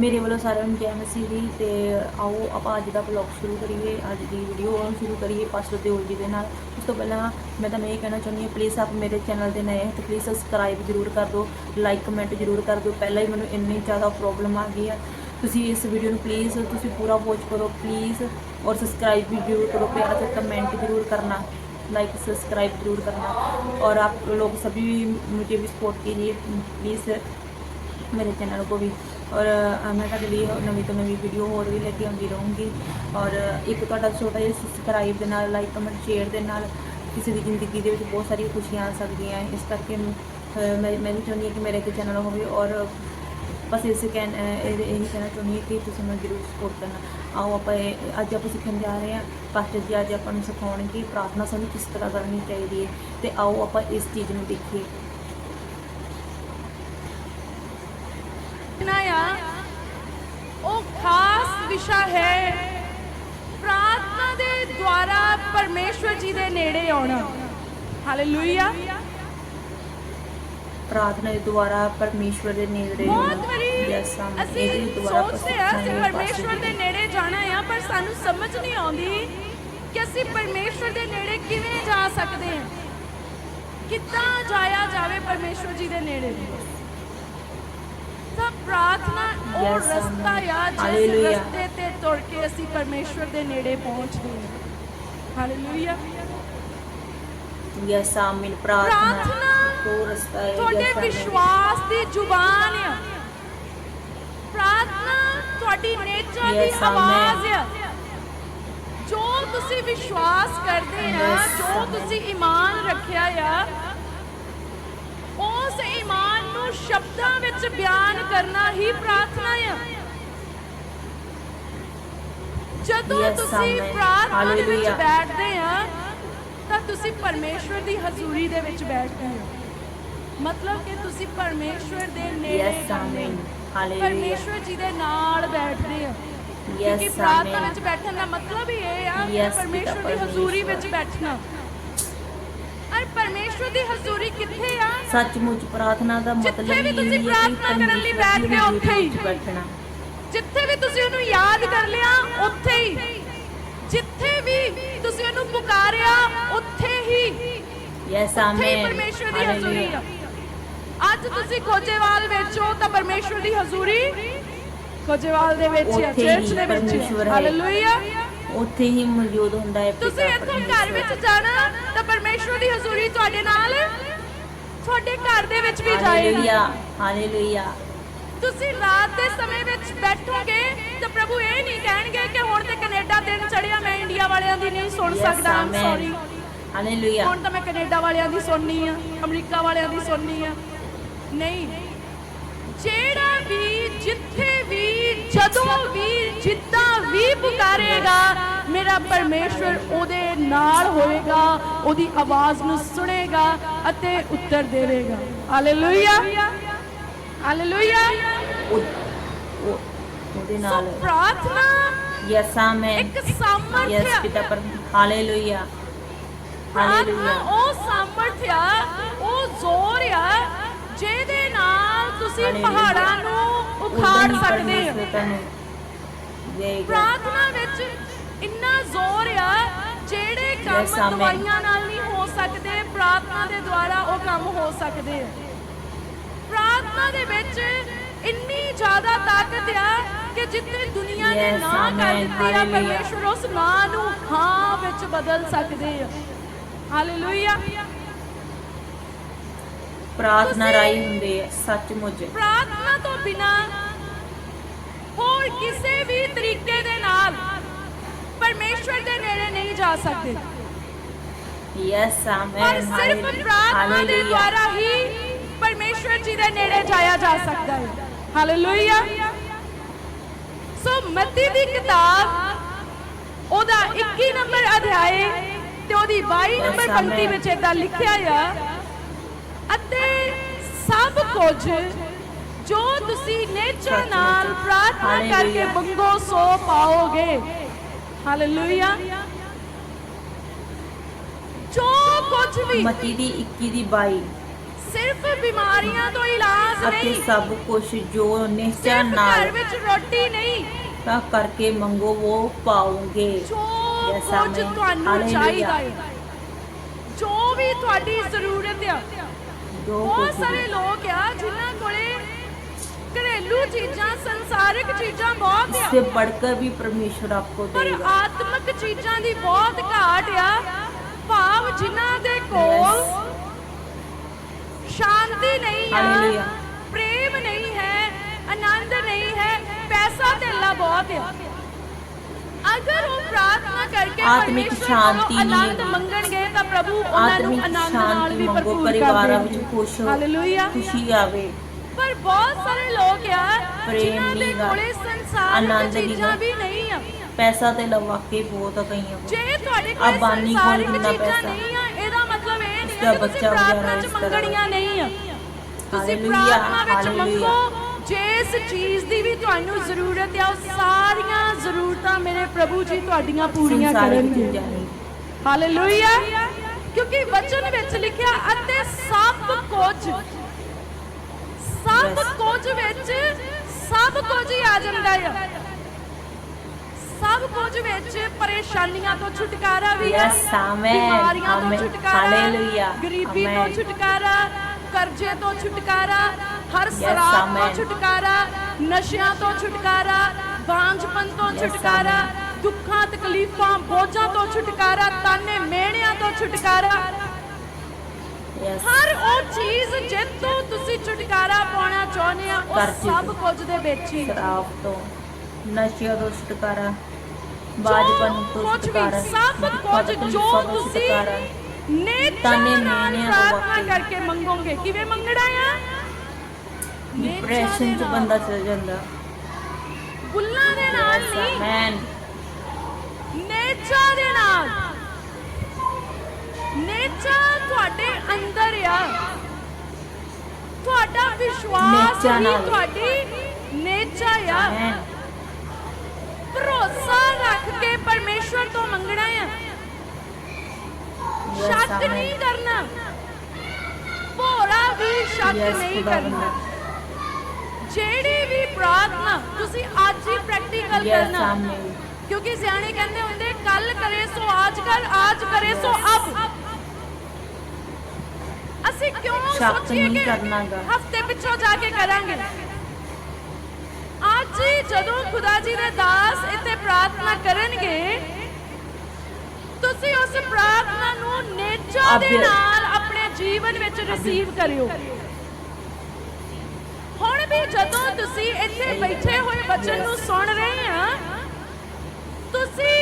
ਮੇਰੇ ਵੱਲੋਂ ਸਾਰਿਆਂ ਨੂੰ ਜੈ ਮਸੀਹ ਦੀ ਤੇ ਆਓ ਆਪਾਂ ਅੱਜ ਦਾ ਬਲੌਗ ਸ਼ੁਰੂ ਕਰੀਏ, ਅੱਜ ਦੀ ਵੀਡੀਓ ਸ਼ੁਰੂ ਕਰੀਏ ਪਾਸਟਰ ਦਿਓਲ ਜੀ ਦੇ ਨਾਲ। ਉਸ ਤੋਂ ਪਹਿਲਾਂ ਮੈਂ ਤੁਹਾਨੂੰ ਇਹ ਕਹਿਣਾ ਚਾਹੁੰਦੀ ਹਾਂ ਪਲੀਜ਼ ਆਪ ਮੇਰੇ ਚੈਨਲ ਦੇ ਨਏ ਤੇ ਪਲੀਜ਼ ਸਬਸਕ੍ਰਾਈਬ ਜ਼ਰੂਰ ਕਰ ਦਿਓ ਲਾਈਕ ਕਮੈਂਟ ਜ਼ਰੂਰ ਕਰ ਦਿਓ। ਪਹਿਲਾਂ ਹੀ ਮੈਨੂੰ ਇੰਨੀ ਜ਼ਿਆਦਾ ਪ੍ਰੋਬਲਮ ਆ ਗਈ ਹੈ ਤੁਸੀਂ ਇਸ ਵੀਡੀਓ ਨੂੰ ਪਲੀਜ਼ ਤੁਸੀਂ ਪੂਰਾ ਵਾਚ ਕਰੋ ਪਲੀਜ਼ ਔਰ ਸਬਸਕ੍ਰਾਈਬ ਵੀ ਜ਼ਰੂਰ ਕਰੋ, ਪਿਆਰ ਤੇ ਕਮੈਂਟ ਜ਼ਰੂਰ ਕਰਨਾ लाइक सब्सक्राइब जरूर करना और आप लोग सभी मुझे ਵੀ ਸਪੋਰਟ कीजिए ਪਲੀਜ਼ ਮੇਰੇ ਚੈਨਲ को ਵੀ। ਔਰ ਮੈਂ ਤੁਹਾਡੇ ਲਈ ਨਵੀਂ ਤੋਂ ਨਵੀਂ ਵੀਡੀਓ ਹੋਰ ਵੀ ਲੈ ਕੇ ਆਉਂਦੀ ਰਹੂੰਗੀ। ਔਰ ਇੱਕ ਤੁਹਾਡਾ ਛੋਟਾ ਜਿਹਾ ਸਬਸਕ੍ਰਾਈਬ ਦੇ ਨਾਲ ਲਾਈਕ ਕਮੈਂਟ ਸ਼ੇਅਰ ਦੇ ਨਾਲ ਕਿਸੇ ਦੀ ਜ਼ਿੰਦਗੀ ਦੇ ਵਿੱਚ ਬਹੁਤ ਸਾਰੀਆਂ ਖੁਸ਼ੀਆਂ ਆ ਸਕਦੀਆਂ ਇਸ ਕਰਕੇ ਮੈਂ ਮੈਂ ਵੀ ਚਾਹੁੰਦੀ ਹਾਂ ਕਿ ਮੇਰਾ ਇੱਕ ਚੈਨਲ ਹੋਵੇ ਔਰ ਬਸ ਇਸ ਕਹਿਣ ਅ, ਇਹ ਇਹੀ ਕਹਿਣਾ ਚਾਹੁੰਦੀ ਹਾਂ ਕਿ ਤੁਸੀਂ ਮੈਨੂੰ ਜ਼ਰੂਰ ਸਪੋਰਟ ਕਰਨਾ। ਆਓ ਆਪਾਂ ਇਹ- ਅੱਜ ਆਪਾਂ ਸਿੱਖਣ ਜਾ ਰਹੇ ਹਾਂ। ਪਾਸਟਰ ਜੀ ਅੱਜ ਆਪਾਂ ਨੂੰ ਸਿਖਾਉਣਗੇ ਪ੍ਰਾਰਥਨਾ ਸਾਨੂੰ ਕਿਸ ਤਰ੍ਹਾਂ ਕਰਨੀ ਚਾਹੀਦੀ ਹੈ। ਤੇ ਆਓ ਆਪਾਂ ਇਸ ਚੀਜ਼ ਨੂੰ ਦੇਖੀਏ ਨਾ ਆ ਉਹ ਖਾਸ ਵਿਸ਼ਾ ਹੈ। ਪ੍ਰਾਰਥਨਾ ਦੇ ਦੁਆਰਾ ਪਰਮੇਸ਼ਵਰ ਜੀ ਦੇ ਨੇੜੇ ਆਉਣਾ। ਹਾਲੇਲੂਇਆ ਪ੍ਰਾਰਥਨਾ ਦੇ ਦੁਆਰਾ ਪਰਮੇਸ਼ਵਰ ਦੇ ਨੇੜੇ ਬਹੁਤ ਵਾਰੀ। ਅਸੀਂ ਸੋਚਦੇ ਆ ਕਿ ਪਰਮੇਸ਼ਵਰ ਦੇ ਨੇੜੇ ਜਾਣਾ ਆ ਪਰ ਸਾਨੂੰ ਸਮਝ ਨਹੀਂ ਆਉਂਦੀ ਕਿ ਅਸੀਂ ਪਰਮੇਸ਼ਵਰ ਦੇ ਨੇੜੇ ਕਿਵੇਂ ਜਾ ਸਕਦੇ ਹਾਂ। ਕਿੱਦਾਂ ਜਾਇਆ ਜਾਵੇ ਪਰਮੇਸ਼ਵਰ ਜੀ ਦੇ ਨੇੜੇ? ਪ੍ਰਾਰਥਨਾ ਉਹ। ਰਸਤਾ ਆ ਜਿਸ. ਰਸਤੇ ਤੇ ਤੁਰ ਕੇ ਅਸੀਂ ਪਰਮੇਸ਼ਵਰ ਦੇ ਨੇੜੇ ਪਹੁੰਚਦੇ ਹਾਂ ਹਾਲੇਲੂਇਆ ਯਸ ਆਮੀਨ ਪ੍ਰਾਰਥਨਾ ਕੋ ਰਸਤਾ ਹੈ ਤੁਹਾਡੇ। ਵਿਸ਼ਵਾਸ ਦੀ ਜ਼ੁਬਾਨ ਆ ਪ੍ਰਾਰਥਨਾ ਤੁਹਾਡੀ ਨੇਚਰ ਦੀ Yes. ਆਵਾਜ਼ ਆ ਜੋ ਤੁਸੀਂ ਵਿਸ਼ਵਾਸ ਕਰਦੇ ਆ Yes, ਜੋ. ਤੁਸੀਂ ਈਮਾਨ ਰੱਖਿਆ ਆ ਉਸ ਈਮਾਨ ਨੂੰ ਸ਼ਬਦਾਂ ਵਿੱਚ ਬਿਆਨ ਕਰਨਾ ਹੀ ਪ੍ਰਾਰਥਨਾ ਆ। ਜਦੋਂ ਤੁਸੀਂ. ਪ੍ਰਾਰਥਨਾ ਦੇ ਵਿੱਚ. ਬੈਠਦੇ ਆ ਤਾਂ ਤੁਸੀਂ ਪਰਮੇਸ਼ਵਰ ਦੀ ਹਜ਼ੂਰੀ ਦੇ ਵਿੱਚ ਬੈਠਦੇ ਹੋ। ਮਤਲਬ ਕਿ ਤੁਸੀਂ ਪਰਮੇਸ਼ਵਰ ਦੇ ਨੇੜੇ ਜਾਂਦੇ ਹੋ। ਹਾਲੇਲੂਇਆ ਪਰਮੇਸ਼ਵਰ ਜੀ ਦੇ ਨਾਲ ਬੈਠਦੇ ਹੋ ਕਿਉਂਕਿ ਪ੍ਰਾਰਥਨਾ ਵਿੱਚ ਬੈਠਣ ਦਾ ਮਤਲਬ ਹੀ ਇਹ ਆ ਕਿ ਪਰਮੇਸ਼ਵਰ ਦੀ ਹਜ਼ੂਰੀ। ਵਿੱਚ ਬੈਠਣਾ। ਅਰ ਪਰਮੇਸ਼ਵਰ ਦੀ ਹਜ਼ੂਰੀ ਕਿੱਥੇ ਆ? ਸੱਚਮੁੱਚ ਪ੍ਰਾਰਥਨਾ ਦਾ ਜਿੱਥੇ ਮਤਲਬ ਵੀ ਇਹ ਤੁਸੀਂ ਪ੍ਰਾਰਥਨਾ ਕਰਨ ਲਈ ਬੈਠ ਗਏ, ਉੱਥੇ ਹੀ। ਬੈਠਣਾ। ਜਿੱਥੇ ਵੀ ਤੁਸੀਂ ਉਹਨੂੰ ਯਾਦ ਕਰ ਲਿਆ ਉੱਥੇ ਹੀ। ਜਿੱਥੇ ਵੀ ਤੁਸੀਂ ਉਹਨੂੰ ਪੁਕਾਰਿਆ ਉੱਥੇ ਹੀ। ਯਸ ਆਮੀਨ ਪਰਮੇਸ਼ਵਰ ਦੀ ਹਜ਼ੂਰੀ ਆ। ਅੱਜ ਤੁਸੀਂ ਖੋਜੇਵਾਲ ਵਿੱਚ ਹੋ ਤਾਂ ਪਰਮੇਸ਼ਵਰ ਦੀ ਹਜ਼ੂਰੀ ਖੋਜੇਵਾਲ ਦੇ ਵਿੱਚ ਹੀ ਚਰਚ ਦੇ ਵਿੱਚ। ਹਾਲੇਲੂਇਆ ਉੱਥੇ ਹੀ ਮੌਜੂਦ ਹੁੰਦਾ ਹੈ ਤੁਸੀਂ ਪਿਤਾ ਇੱਥੋਂ ਘਰ। ਵਿੱਚ ਜਾਣਾ ਤਾਂ ਪਰਮੇਸ਼ਵਰ ਦੀ ਹਜ਼ੂਰੀ ਤੁਹਾਡੇ ਨਾਲ ਤੁਹਾਡੇ ਘਰ ਦੇ ਵਿੱਚ ਵੀ ਜਾਏਗੀ। Hallelujah hallelujah. ਤੁਸੀਂ ਰਾਤ ਦੇ ਸਮੇਂ ਵਿੱਚ ਬੈਠੋਗੇ ਤਾਂ ਪ੍ਰਭੂ ਇਹ ਨਹੀਂ ਕਹਿਣਗੇ ਕਿ ਹੁਣ ਤੇ ਕੈਨੇਡਾ ਦਿਨ ਚੜਿਆ ਮੈਂ ਇੰਡੀਆ ਵਾਲਿਆਂ ਦੀ ਨਹੀਂ ਸੁਣ Yes, ਸਕਦਾ ਆਮ amen. Sorry hallelujah. ਹੁਣ ਤਾਂ ਮੈਂ ਕੈਨੇਡਾ ਵਾਲਿਆਂ ਦੀ ਸੁਣਨੀ ਆ ਅਮਰੀਕਾ ਵਾਲਿਆਂ ਦੀ ਸੁਣਨੀ ਆ। ਨਹੀਂ। ਜਿਹੜਾ ਵੀ ਜਿੱਥੇ ਵੀ ਜਦੋਂ ਵੀ ਜਿੱਦਾਂ ਵੀ ਪੁਕਾਰੇਗਾ ਮੇਰਾ ਪਰਮੇਸ਼ਵਰ ਉਹਦੇ ਨਾਲ ਹੋਏਗਾ ਉਹਦੀ ਆਵਾਜ਼ ਨੂੰ ਸੁਣੇਗਾ ਅਤੇ ਉੱਤਰ ਦੇਵੇਗਾ। ਹਾਲੇਲੂਇਆ ਹਾਲੇਲੂਇਆ ਉਹ- ਉਹ- ਉਹਦੇ ਨਾਲ ਪ੍ਰਾਰਥਨਾ ਯਸ ਆਮੀਨ ਇੱਕ ਸਾਮਰਥ ਯਸ ਪਿਤਾ ਪਰ ਹਾਲੇਲੂਇਆ ਹਾਲੇਲੂਇਆ ਉਹ ਸਾਮਰਥ ਆ ਉਹ ਜ਼ੋਰ ਆ ਜਿਹਦੇ ਨਾਲ ਤੁਸੀਂ। ਪਹਾੜਾਂ ਨੂੰ ਉਖਾੜ ਸਕਦੇ ਹੋ ਪ੍ਰਾਰਥਨਾ ਵਿੱਚ ਇੰਨਾ ਜ਼ੋਰ ਆ ਜਿਹੜੇ ਕੰਮ. ਦਵਾਈਆਂ ਨਾਲ ਨਹੀਂ ਹੋ ਸਕਦੇ ਪ੍ਰਾਰਥਨਾ ਦੇ ਦੁਆਰਾ ਉਹ ਕੰਮ ਹੋ ਸਕਦੇ ਆ ਪ੍ਰਾਰਥਨਾ ਦੇ ਵਿੱਚ ਇੰਨੀ ਜ਼ਿਆਦਾ ਤਾਕਤ ਆ ਕਿ ਜਿੱਥੇ ਦੁਨੀਆ ਨੇ ਨਾ ਕਰ. ਦਿੱਤੀ ਆ. ਪਰਮੇਸ਼ਵਰ ਉਸ ਨਾਂ ਨੂੰ ਹਾਂ ਵਿੱਚ ਬਦਲ ਸਕਦੇ ਆ ਹਾਲੇਲੂਇਆ ਪ੍ਰਾਰਥਨਾ ਰਾਈ ਹੁੰਦੇ ਆ ਸੱਚਮੁੱਚ। ਪ੍ਰਾਰਥਨਾ ਤੋਂ ਬਿਨਾ ਹੋਰ ਕਿਸੇ ਵੀ ਤਰੀਕੇ ਦੇ ਨਾਲ ਪਰਮੇਸ਼ਵਰ ਦੇ ਨੇੜੇ ਨਹੀਂ ਜਾ ਸਕਦੇ। ਯਸ ਆਮੀਨ ਸਿਰਫ ਪ੍ਰਾਰਥਨਾ ਦੇ ਦੁਆਰਾ ਹੀ ਪਰਮੇਸ਼ਵਰ ਜੀ ਦੇ ਨੇੜੇ ਜਾਇਆ ਜਾ ਸਕਦਾ ਹੈ। ਹਾਲੇਲੂਇਆ ਸੋ ਮੱਤੀ ਦੀ ਕਿਤਾਬ ਉਹਦਾ 21 ਨੰਬਰ ਅਧਿਆਏ ਤੇ ਉਹਦੀ 22 ਨੰਬਰ ਪੰਕਤੀ. ਵਿੱਚ ਇਦਾਂ ਲਿਖਿਆ ਆ ਅਤੇ ਸਭ ਕੁਝ ਜੋ ਤੁਸੀਂ ਨੇਚਰ ਨਾਲ ਪ੍ਰਾਰਥਨਾ ਕਰਕੇ. ਮੰਗੋ ਸੋ ਪਾਓਗੇ ਹਾਲੇਲੂਇਆ ਜੋ ਕੁਝ ਵੀ ਮਤੀ ਦੀ 21 ਦੀ 22 ਸਿਰਫ ਬਿਮਾਰੀਆਂ ਤੋਂ ਇਲਾਜ ਅਤੇ ਨਹੀਂ ਸਭ ਕੁਝ ਜੋ ਨਿਸ਼ਚੈ ਸਿਰਫ ਘਰ ਨਾਲ ਵਿੱਚ ਰੋਟੀ ਨਹੀਂ ਤਾਂ ਕਰਕੇ ਮੰਗੋ ਉਹ ਪਾਓਗੇ ਜੋ ਕੁਝ. ਤੁਹਾਨੂੰ. ਚਾਹੀਦਾ ਹੈ ਜੋ ਵੀ ਤੁਹਾਡੀ ਜ਼ਰੂਰਤ ਜੋ ਬਹੁਤ ਕੁਝ ਸਾਰੇ ਲੋਕ ਆ ਜਿਨ੍ਹਾਂ ਕੋਲੇ ਘਰੇਲੂ ਚੀਜ਼ਾਂ ਸੰਸਾਰਿਕ ਚੀਜ਼ਾਂ ਬਹੁਤ ਆ से बढ़कर भी परमेश्वर आपको ਪਰ देगा ਆਤਮਿਕ ਚੀਜ਼ਾਂ ਦੀ ਬਹੁਤ ਘਾਟ ਆ ਭਾਵ ਜਿਨ੍ਹਾਂ ਦੇ ਕੋਲ ਸ਼ਾਂਤੀ ਨਹੀਂ ਆ Hallelujah. ਅਗਰ ਉਹ ਪ੍ਰਾਰਥਨਾ ਕਰਕੇ ਆਤਮਿਕ ਸ਼ਾਂਤੀ ਨਹੀਂ ਆਨੰਦ ਮੰਗਣਗੇ ਤਾਂ ਪ੍ਰਭੂ ਉਹਨਾਂ ਨੂੰ ਆਨੰਦ ਨਾਲ ਵੀ ਭਰਪੂਰ ਕਰ ਪਰਿਵਾਰਾਂ ਵਿੱਚ ਖੁਸ਼ ਹਾਲੇਲੂਇਆ ਖੁਸ਼ੀ ਆਵੇ। ਪਰ ਬਹੁਤ ਸਾਰੇ ਲੋਕ ਆ ਜਿਨ੍ਹਾਂ ਦੇ ਕੋਲੇ ਸੰਸਾਰਿਕ ਆਨੰਦ ਚੀਜ਼ਾਂ। ਵੀ ਨਹੀਂ ਆ। ਪੈਸਾ ਤੇ ਲਵਾਕੇ ਬਹੁਤ ਆ ਕਈਆਂ ਜੇ ਤੁਹਾਡੇ ਕੋਲ ਬਾਨੀ ਕੋਲ ਕਿੰਨਾ ਪੈਸਾ? ਨਹੀਂ ਆ ਇਹਦਾ ਮਤਲਬ ਇਹ ਨਹੀਂ ਕਿ ਤੁਸੀਂ ਪ੍ਰਾਰਥਨਾ ਚ ਮੰਗਣੀਆਂ ਨਹੀਂ ਆ। ਤੁਸੀਂ ਪ੍ਰਾਰਥਨਾ ਵਿੱਚ। ਮੰਗੋ ਜਿਸ ਚੀਜ਼ ਦੀ ਵੀ ਤੁਹਾਨੂੰ ਜ਼ਰੂਰਤ ਹੈ ਉਹ ਸਾਰੀਆਂ ਜ਼ਰੂਰਤਾਂ ਮੇਰੇ ਪ੍ਰਭੂ ਜੀ ਤੁਹਾਡੀਆਂ ਪੂਰੀਆਂ ਕਰਨਗੇ ਹਾਲੇਲੂਇਆ ਕਿਉਂਕਿ ਵਚਨ ਵਿੱਚ ਲਿਖਿਆ ਅਤੇ ਸਭ ਕੁਝ ਸਭ. ਕੁਝ ਵਿੱਚ ਸਭ ਕੁਝ ਹੀ ਆ ਜਾਂਦਾ ਹੈ ਸਭ ਕੁਝ ਵਿੱਚ ਪਰੇਸ਼ਾਨੀਆਂ ਤੋਂ ਛੁਟਕਾਰਾ ਵੀ ਹੈ ਬਿਮਾਰੀਆਂ ਤੋਂ ਛੁਟਕਾਰਾ hallelujah, ਗਰੀਬੀ ਤੋਂ. ਛੁਟਕਾਰਾ ਕਰਜ਼ੇ ਤੋਂ ਛੁਟਕਾਰਾ ਹਰ ਸ਼ਰਾਬ ਤੋਂ. ਛੁਟਕਾਰਾ ਨਸ਼ਿਆਂ ਤੋਂ ਛੁਟਕਾਰਾ ਬਾਂਝਪਨ ਤੋਂ ਛੁਟਕਾਰਾ. ਦੁੱਖਾਂ ਤਕਲੀਫਾਂ ਬੋਝਾਂ ਤੋਂ ਛੁਟਕਾਰਾ ਤਾਨੇ ਮਿਹਣਿਆਂ ਤੋਂ ਛੁਟਕਾਰਾ ਹਰ ਉਹ ਚੀਜ਼ ਜਿੱਤੋਂ ਤੁਸੀਂ ਛੁਟਕਾਰਾ ਪਾਉਣਾ ਚਾਹੁੰਦੇ ਆ ਉਹ ਸਭ। ਕੁਝ ਦੇ ਵਿੱਚ ਹੀ ਸ਼ਰਾਬ ਤੋਂ ਨਸ਼ਿਆਂ ਤੋਂ ਛੁਟਕਾਰਾ ਬਾਜਪਨ ਤੋਂ ਛੁਟਕਾਰਾ ਸਭ ਕੁਝ ਜੋ ਤੁਸੀਂ ਨੇਚਰ ਤਾਨੇ ਮਿਹਣਿਆਂ ਤੋਂ। ਕਰਕੇ ਮੰਗੋਗੇ ਕਿਵੇਂ ਮੰਗਣਾ ਆ ਡਿਪਰੈਸ਼ਨ ਚ। ਬੰਦਾ ਚਲ ਜਾਂਦਾ। ਬੁੱਲਾਂ ਦੇ ਨਾਲ ਨਹੀਂ। ਮੈਨ ਨੇਚਾ ਦੇ ਨਾਲ। ਨੇਚਾ ਤੁਹਾਡੇ ਅੰਦਰ ਆ। ਤੁਹਾਡਾ ਵਿਸ਼ਵਾਸ ਹੀ। ਤੁਹਾਡੀ ਨੇਚਾ ਆ। ਭਰੋਸਾ ਰੱਖ ਕੇ ਪਰਮੇਸ਼ਵਰ ਤੋਂ ਮੰਗਣਾ ਆ। ਸ਼ੱਕ ਨਹੀਂ ਕਰਨਾ। ਭੋਰਾ ਵੀ ਸ਼ੱਕ ਨਹੀਂ ਕਰਨਾ। ਜਿਹੜੀ ਵੀ ਪ੍ਰਾਰਥਨਾ ਤੁਸੀਂ ਅੱਜ ਹੀ ਪ੍ਰੈਕਟੀਕਲ ਕਰਨਾ। ਕਿਉਂਕਿ ਸਿਆਣੇ ਕਹਿੰਦੇ ਹੁੰਦੇ ਕੱਲ ਕਰੇ ਸੋ ਆਜ ਕਰ ਆਜ ਕਰੇ ਸੋ ਅਬ। ਅਸੀਂ ਕਿਉਂ ਸੋਚੀਏ ਕਿ। ਹਫ਼ਤੇ ਪਿੱਛੋਂ ਜਾ ਕੇ ਕਰਾਂਗੇ? ਅੱਜ ਜਦੋਂ ਖੁਦਾ ਜੀ ਦੇ ਦਾਸ ਇੱਥੇ ਪ੍ਰਾਰਥਨਾ ਕਰਨਗੇ ਤੁਸੀਂ ਉਸ ਪ੍ਰਾਰਥਨਾ ਨੂੰ ਨੇਚਾ ਦੇ ਨਾਲ ਆਪਣੇ ਜੀਵਨ ਵਿੱਚ ਰਿਸੀਵ ਕਰਿਓ। ਵੀ ਜਦੋਂ ਤੁਸੀਂ ਇੱਥੇ ਬੈਠੇ ਹੋਏ ਵਚਨ ਨੂੰ ਸੁਣ ਰਹੇ ਆ ਤੁਸੀਂ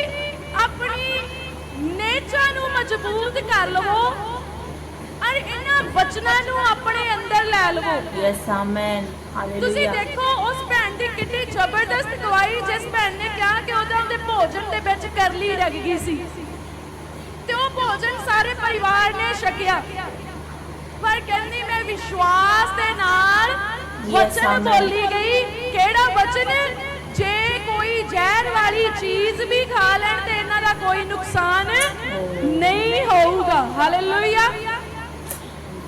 ਆਪਣੀ ਨੇਚਰ ਨੂੰ ਮਜ਼ਬੂਤ ਕਰ ਲਵੋ ਔਰ ਇਹਨਾਂ ਵਚਨਾਂ ਨੂੰ ਆਪਣੇ ਅੰਦਰ ਲੈ ਲਵੋ। ਯੈਸ ਆਮੇਨ ਤੁਸੀਂ ਦੇਖੋ ਉਸ ਭੈਣ ਦੀ ਕਿੰਨੀ ਜ਼ਬਰਦਸਤ ਗਵਾਹੀ ਜਿਸ ਭੈਣ ਨੇ ਕਿਹਾ ਕਿ ਉਹਦਾ ਉਹਦੇ ਭੋਜਨ ਦੇ ਵਿੱਚ ਕਰਲੀ ਲੱਗ ਗਈ ਸੀ। ਤੇ ਉਹ ਭੋਜਨ ਸਾਰੇ ਪਰਿਵਾਰ ਨੇ ਛਕਿਆ। ਪਰ ਕਹਿੰਦੀ ਮੈਂ ਵਿਸ਼ਵਾਸ ਦੇ ਨਾਲ ਵਚਨ. ਬੋਲੀ ਗਈ ਕਿਹੜਾ ਵਚਨ ਜੇ ਕੋਈ ਜ਼ਹਿਰ ਵਾਲੀ ਚੀਜ਼ ਵੀ ਖਾ ਲੈਣ ਤੇ ਇਹਨਾਂ ਦਾ ਕੋਈ ਨੁਕਸਾਨ ਨਹੀਂ ਹੋਊਗਾ ਹਾਲੇਲੂਇਆ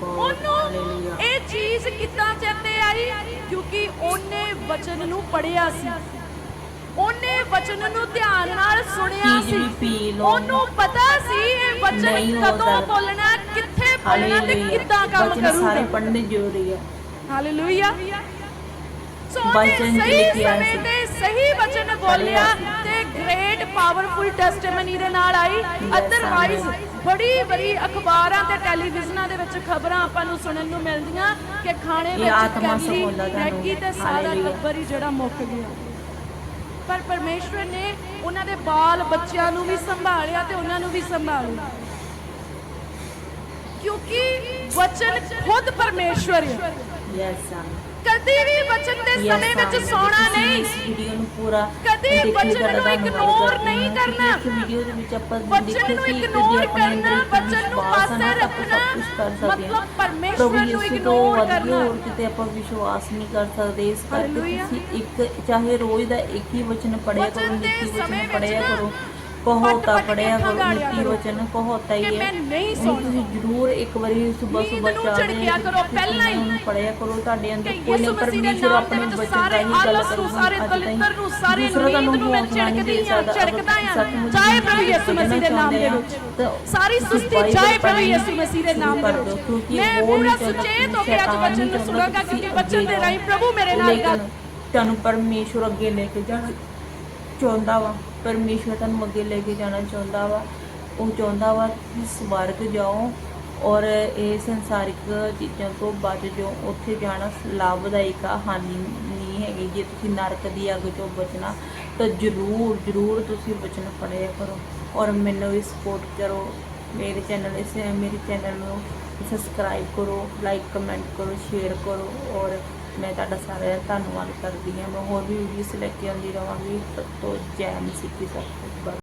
ਉਹਨੂੰ ਇਹ ਚੀਜ਼ ਕਿੱਦਾਂ ਚੇਤੇ ਆਈ ਕਿਉਂਕਿ ਉਹਨੇ ਵਚਨ ਨੂੰ ਪੜਿਆ ਸੀ ਉਹਨੇ ਵਚਨ ਨੂੰ ਧਿਆਨ ਨਾਲ ਸੁਣਿਆ ਸੀ। ਉਹਨੂੰ ਪਤਾ ਸੀ ਇਹ ਵਚਨ ਕਦੋਂ। ਬੋਲਣਾ ਕਿੱਥੇ ਬੋਲਣਾ ਤੇ ਕਿੱਦਾਂ ਕੰਮ ਵਚਨ ਸਾਰੇ ਕਰੂਗਾ ਪੜ੍ਹਨੇ ਜ਼ਰੂਰੀ ਹੈ ਹਾਲੇਲੂਇਆ ਸੋ ਉਹਨੇ ਸਹੀ ਸਮੇਂ। ਤੇ ਸਹੀ ਵਚਨ ਬੋਲਿਆ ਤੇ ਗ੍ਰੇਟ ਪਾਵਰਫੁਲ ਟੈਸਟੀਮਨੀ ਦੇ ਨਾਲ ਆਈ ਅਦਰਵਾਈਜ਼ ਬੜੀ ਬੜੀ ਅਖਬਾਰਾਂ ਤੇ ਟੈਲੀਵਿਜ਼ਨਾਂ ਦੇ ਵਿੱਚ ਖਬਰਾਂ ਆਪਾਂ ਨੂੰ ਸੁਣਨ ਨੂੰ ਮਿਲਦੀਆਂ ਕਿ ਖਾਣੇ ਇਹ ਵਿੱਚ ਆਤਮਾ ਕੈਲੀ ਸਹੋਲਾ ਤੁਹਾਨੂੰ। ਮੈਗੀ ਤੇ ਸਾਰਾ ਹਾਲੇਲੂਇਆ। ਟੱਬਰ ਹੀ ਜਿਹੜਾ ਮੁੱਕ ਗਿਆ ਪਰ ਪਰਮੇਸ਼ਵਰ ਨੇ ਉਹਨਾਂ ਦੇ ਬਾਲ ਬੱਚਿਆਂ ਨੂੰ ਵੀ ਸੰਭਾਲਿਆ ਤੇ ਉਹਨਾਂ ਨੂੰ ਵੀ ਸੰਭਾਲਿਆ ਕਿਉਂਕਿ ਵਚਨ ਖੁਦ ਪਰਮੇਸ਼ਵਰ ਹੈ ਯੈਸ ਕਦੀ ਵੀ ਵਚਨ ਦੇ ਸਮੇਂ ਵਿੱਚ ਸੌਣਾ ਨਹੀਂ ਵੀਡੀਓ ਨੂੰ ਪੂਰਾ ਕਦੀ ਤੁਹਾਡਾ ਨੂੰ ਕਰਦੇ ਨਹੀਂ। ਕਰਨਾ। ਵੀਡੀਓ ਦੇ ਵਿੱਚ ਆਪਾਂ ਦੇਖਿਆ ਨੂੰ ਅੰਦਰ ਕਰਨਾ, ਵਚਨ ਨੂੰ ਪਾਸੇ ਰੱਖਣਾ। ਮਤਲਬ ਪਰਮੇਸ਼ਵਰ ਪ੍ਰਭੂ ਨੂੰ ਕੇ ਕਰਨਾ। ਹੋਰ ਕਿਤੇ ਆਪਾਂ ਵਿਸ਼ਵਾਸ ਨਹੀਂ ਕਰ ਸਕਦੇ ਇਸ ਕਰਕੇ। ਤੁਸੀਂ ਇੱਕ ਚਾਹੇ ਰੋਜ਼ ਦਾ ਇੱਕ ਹੀ ਵਚਨ ਪੜਿਆ ਕਰੋ ਨਿੱਕੀ ਵਚਨ ਵਿੱਚ ਪੜਿਆ ਕਰੋ ਕਹੋਤਾ ਪੜਿਆ ਕਰੋ ਮਿੱਟੀ ਕਰੋ। ਵਚਨ ਕਹੋਤਾ ਹੀ ਹੈ ਨਹੀਂ। ਤੁਸੀਂ ਜ਼ਰੂਰ ਇੱਕ ਵਾਰੀ ਸਵੇਰ ਸਵੇਰ ਨੂੰ ਚਾਹ ਝਿੜਕਿਆ ਕਰੋ, ਪਹਿਲਾਂ ਹੀ। ਪੜਿਆ ਕਰੋ ਤੁਹਾਡੇ ਅੰਦਰ ਕੋਈ ਨਾ ਦੇ ਪਰਮੇਸ਼ਰ ਦੇ ਆਪਣੇ ਬਚਨ ਸਾਰੇ ਰਾਹੀਂ ਗੱਲ ਨੂੰ, ਕਰੂਗਾ ਸਾਰੇ। ਦਲਿੱਦਰ ਨੂੰ, ਸਾਰੇ ਨੀਂਦ ਨੂੰ ਮੈਂ ਨਹੀਂ ਦੇ ਹਾਂ, ਸਕਦਾ। ਝਿੜਕਦਾ ਹਾਂ। ਸੱਚਮੁੱਚ ਚਾਹੇ ਪ੍ਰਭੂ ਯਿਸੂ ਮਸੀਹ ਦੇ ਨਾਮ ਦੇ ਚਾਹੁੰਦੇ ਵਿੱਚ। ਆ, ਸਾਰੀ ਸੁਸਤੀ ਚਾਹੇ ਪ੍ਰਭੂ ਯਿਸੂ ਮਸੀਹ ਦੇ ਨਾਮ ਦੇ ਕਰ ਵਿੱਚ ਮੈਂ ਪੂਰਾ ਨਹੀਂ ਚਾਹੁੰਦਾ ਸੁਚੇਤ ਹੋ ਕੇ ਅੱਜ ਵਚਨ ਨਹੀਂ ਨੂੰ ਚਾਹੁੰਦਾ ਸੁਣਾਂਗਾ ਕਿ ਕਿਉਂਕਿ ਵਚਨ ਦੇ ਰਾਹੀਂ ਪ੍ਰਭੂ ਮੇਰੇ ਨਾਲ ਗੱਲ ਤੁਹਾਨੂੰ ਪਰਮੇਸ਼ਵਰ ਅੱਗੇ ਲੈ ਕੇ ਜਾਣਾ ਚਾਹੁੰਦਾ ਵਾ ਪਰਮੇਸ਼ਵਰ ਤੁਹਾਨੂੰ ਅੱਗੇ ਲੈ ਕੇ ਜਾਣਾ ਚਾਹੁੰਦਾ ਵਾ, ਉਹ ਚਾਹੁੰਦਾ ਵਾ ਕਿ ਸਵਰਗ ਜਾਓ ਔਰ ਇਹ ਸੰਸਾਰਿਕ ਚੀਜ਼ਾਂ ਤੋਂ ਬਚ ਜਾਓ, ਉੱਥੇ ਜਾਣਾ ਲਾਭਦਾਇਕ ਆ, ਹਾਨੀ ਨਹੀਂ ਹੈਗੀ, ਜੇ ਤੁਸੀਂ ਨਰਕ ਦੀ ਅੱਗ ਤੋਂ ਬਚਣਾ, ਤਾਂ ਜ਼ਰੂਰ ਜ਼ਰੂਰ ਤੁਸੀਂ ਬਚਨ ਪੜਿਆ ਕਰੋ ਔਰ ਮੈਨੂੰ ਵੀ ਸਪੋਰਟ ਕਰੋ, ਮੇਰੇ ਚੈਨਲ ਇਸ, ਮੇਰੇ ਚੈਨਲ ਨੂੰ ਸਬਸਕ੍ਰਾਈਬ ਕਰੋ ਲਾਈਕ ਕਮੈਂਟ ਕਰੋ ਸ਼ੇਅਰ ਕਰੋ ਔਰ ਮੈਂ ਤੁਹਾਡਾ ਸਾਰਿਆਂ ਦਾ ਧੰਨਵਾਦ ਕਰਦੀ ਹਾਂ। ਮੈਂ ਹੋਰ ਵੀ ਵੀਡੀਓਜ਼ ਲੈ ਕੇ ਆਉਂਦੀ ਰਹਾਂਗੀ। ਤਦ ਤੋਂ ਜੈ ਮਸੀਹ ਕੀ ਸਭ ਤੋਂ